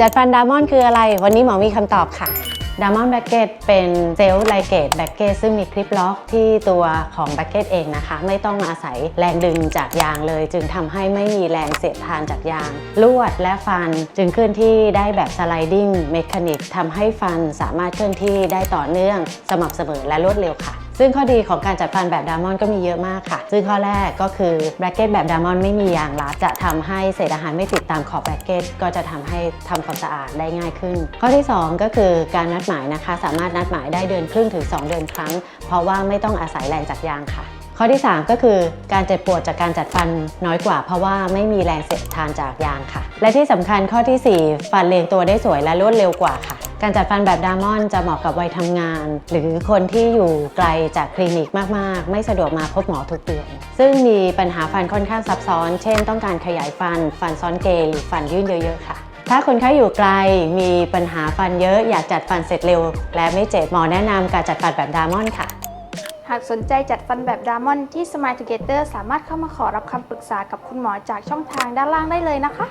จัดฟันดามอนคืออะไร วันนี้หมอมีคำตอบค่ะดามอนแบ็กเกตเป็นเซลล์ไลเกตแบ็กเกตซึ่งมีคลิปล็อกที่ตัวของแบ็กเกตเองนะคะ ไม่ต้องอาศัยแรงดึงจากยางเลย จึงทำให้ไม่มีแรงเสียดทานจากยาง ลวดและฟันจึงเคลื่อนที่ได้แบบสไลดิ้งเมคานิกทำให้ฟันสามารถเคลื่อนที่ได้ต่อเนื่อง สม่ำเสมอและรวดเร็วค่ะ ซึ่งข้อดีของการจัดฟันแบบดามอนก็มีเยอะมากค่ะ ซึ่งข้อแรกก็คือแบรกเก็ตแบบดามอนไม่มียางรัดจะทำให้เศษอาหารไม่ติดตามขอบแบรกเก็ตก็จะทำให้ทำความสะอาดได้ง่ายขึ้น ข้อที่ 2 ก็คือการนัดหมายนะคะ สามารถนัดหมายได้เดือนครึ่งถึง 2 เดือนครั้ง เพราะว่าไม่ต้องอาศัยแรงจากยางค่ะข้อที่ 3 ก็คือการเจ็บปวดจากการจัดฟันน้อยกว่าเพราะว่าไม่มีแรงเสียดทานจากยางค่ะ และที่สำคัญข้อทีสี่ 4 ฟันเรียงตัวได้สวยและรวดเร็วกว่าค่ะ การจัดฟันแบบดามอนจะเหมาะกับวัยทำงาน หรือคนที่อยู่ไกลจากคลินิกมาก ๆ ไม่สะดวกมาพบหมอทุกเดือน ซึ่งมีปัญหาฟันค่อนข้างซับซ้อน เช่น ต้องการขยายฟัน ฟันซ้อนเกยหรือฟันยื่นเยอะ ๆ ค่ะถ้าคนไข้อยู่ไกลมีปัญหาฟันเยอะอยากจัดฟันเสร็จเร็ว และไม่เจ็บหมอแนะนำการจัดฟันแบบดามอนค่ะ หากสนใจจัดฟันแบบดามอนที่ Smile Together สามารถเข้ามาขอรับคำปรึกษากับคุณหมอจากช่องทางด้านล่างได้เลยนะคะ